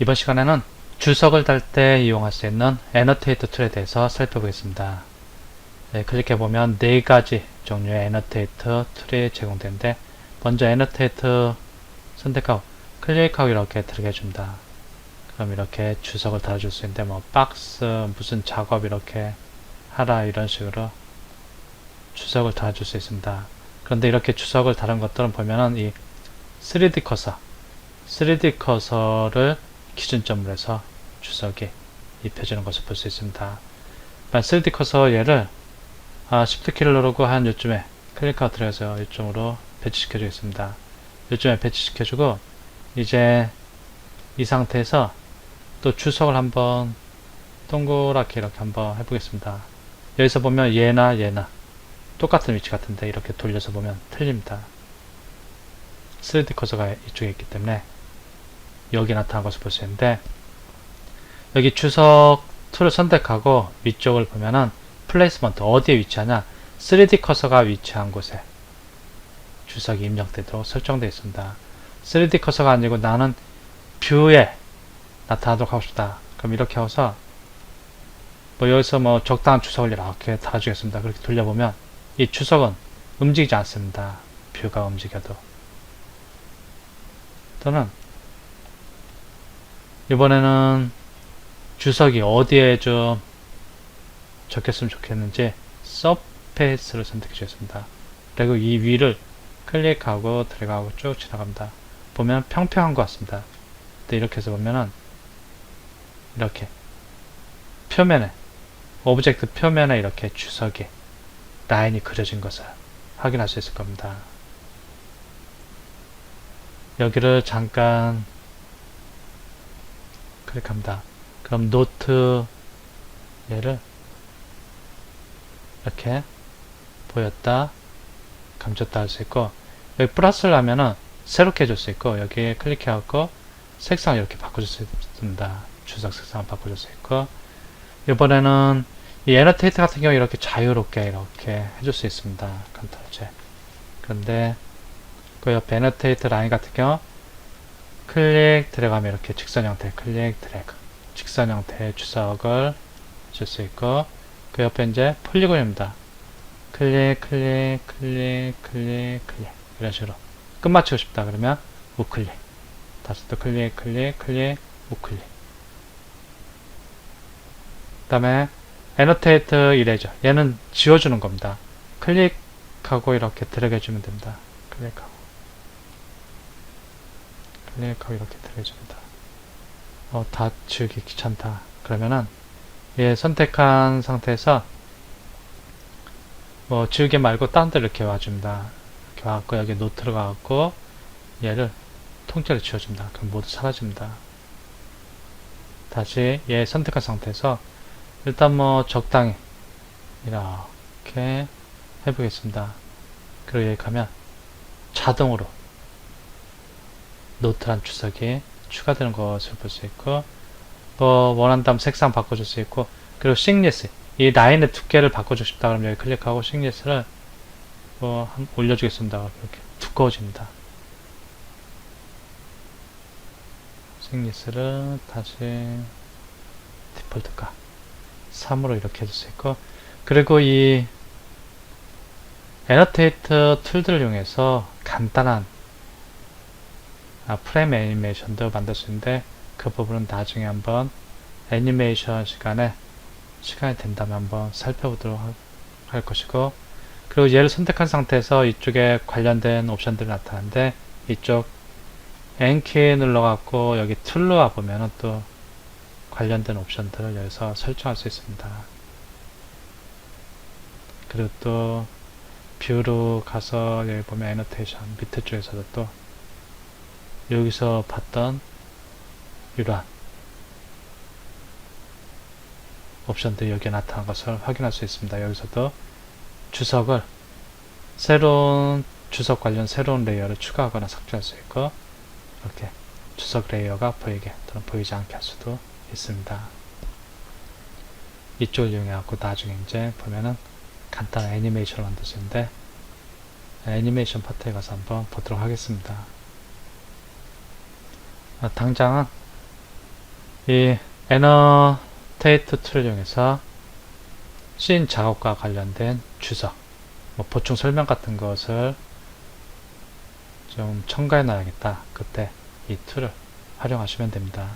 이번 시간에는 주석을 달 때 이용할 수 있는 애너테이터 툴에 대해서 살펴보겠습니다. 네, 클릭해보면 네 가지 종류의 애너테이터 툴이 제공되는데 먼저 애너테이터 선택하고 클릭하고 이렇게 들어게 해줍니다. 그럼 이렇게 주석을 달아줄 수 있는데 뭐 박스 무슨 작업 이렇게 하라 이런 식으로 주석을 달아줄 수 있습니다. 그런데 이렇게 주석을 다른 것들은 보면은 이 3D 커서 3D 커서를 기준점으로 해서 주석이 입혀지는 것을 볼 수 있습니다. 3D 커서 얘를 아, Shift 키를 누르고 한 요쯤에 클릭하고 들어가서 이쪽으로 배치시켜 주겠습니다. 요쯤에 배치시켜 주고 이제 이 상태에서 또 주석을 한번 동그랗게 이렇게 한번 해보겠습니다. 여기서 보면 얘나 얘나 똑같은 위치 같은데 이렇게 돌려서 보면 틀립니다. 3D 커서가 이쪽에 있기 때문에 여기 나타난 것을 볼 수 있는데 여기 주석 툴을 선택하고 위쪽을 보면은 플레이스먼트 어디에 위치하냐 3D 커서가 위치한 곳에 주석이 입력되도록 설정되어 있습니다. 3D 커서가 아니고 나는 뷰에 나타나도록 하고 싶다. 그럼 이렇게 하고서 뭐 여기서 뭐 적당한 주석을 이렇게 달아주겠습니다. 그렇게 돌려보면 이 주석은 움직이지 않습니다. 뷰가 움직여도 또는 이번에는 주석이 어디에 좀 적혔으면 좋겠는지 서페이스를 선택해 주겠습니다. 그리고 이 위를 클릭하고 들어가고 쭉 지나갑니다. 보면 평평한 것 같습니다. 근데 이렇게 해서 보면은 이렇게 표면에 오브젝트 표면에 이렇게 주석이 라인이 그려진 것을 확인할 수 있을 겁니다. 여기를 잠깐 클릭합니다. 그럼 노트 얘를 이렇게 보였다 감췄다 할 수 있고 여기 플러스를 하면은 새롭게 해줄 수 있고 여기에 클릭해갖고 색상을 이렇게 바꿔줄 수 있습니다. 주석 색상을 바꿔줄 수 있고 이번에는 이 애너테이트 같은 경우 이렇게 자유롭게 이렇게 해줄 수 있습니다. 컨트롤 Z 그런데 그 옆에 애너테이트 라인 같은 경우 클릭 들어가면 이렇게 직선 형태 클릭 드래그 직선 형태의 주석을 줄 수 있고 그 옆에 이제 폴리곤입니다. 클릭 클릭 클릭 클릭 클릭 이런 식으로 끝마치고 싶다 그러면 우클릭 다시 또 클릭 클릭 클릭 우클릭 그 다음에 애노테이트 이레저 얘는 지워주는 겁니다. 클릭하고 이렇게 드래그 해주면 됩니다. 클릭하고 클릭하고 이렇게 드래그 해줍니다. 어, 다 지우기 귀찮다. 그러면은 얘 선택한 상태에서 뭐 지우개 말고 딴 데로 이렇게 와줍니다. 이렇게 와갖고 여기 노트로 가갖고 얘를 통째로 지워줍니다. 그럼 모두 사라집니다. 다시 얘 선택한 상태에서 일단 뭐 적당히 이렇게 해보겠습니다. 그리고 여기 가면 자동으로 노트란 주석이 추가되는 것을 볼 수 있고 뭐 원한다면 색상 바꿔줄 수 있고 그리고 싱리스 이 라인의 두께를 바꿔주고 싶다 그러면 여기 클릭하고 싱리스를 뭐 한- 올려주겠습니다. 이렇게 두꺼워집니다. 싱리스를 다시 디폴트가 3으로 이렇게 해줄 수 있고 그리고 이 애너테이터 툴들을 이용해서 간단한 아, 프레임 애니메이션도 만들 수 있는데 그 부분은 나중에 한번 애니메이션 시간에 시간이 된다면 한번 살펴보도록 하- 할 것이고 그리고 얘를 선택한 상태에서 이쪽에 관련된 옵션들이 나타나는데 이쪽 N키 눌러갖고 여기 툴로 와보면은 또 관련된 옵션들을 여기서 설정할 수 있습니다. 그리고 또 뷰로 가서 여기 보면 애노테이션 밑에 쪽에서도 또 여기서 봤던 이러한 옵션들이 여기에 나타난 것을 확인할 수 있습니다. 여기서도 주석을 새로운 주석 관련 새로운 레이어를 추가하거나 삭제할 수 있고 이렇게 주석 레이어가 보이게 또는 보이지 않게 할 수도 있습니다. 이쪽을 이용해 갖고 나중에 이제 보면은 간단한 애니메이션을 만들 수 있는데 애니메이션 파트에 가서 한번 보도록 하겠습니다. 아, 당장은 이 에너테이트 툴을 이용해서 씬 작업과 관련된 주석, 뭐 보충 설명 같은 것을 좀 첨가해 놔야겠다. 그때 이 툴을 활용하시면 됩니다.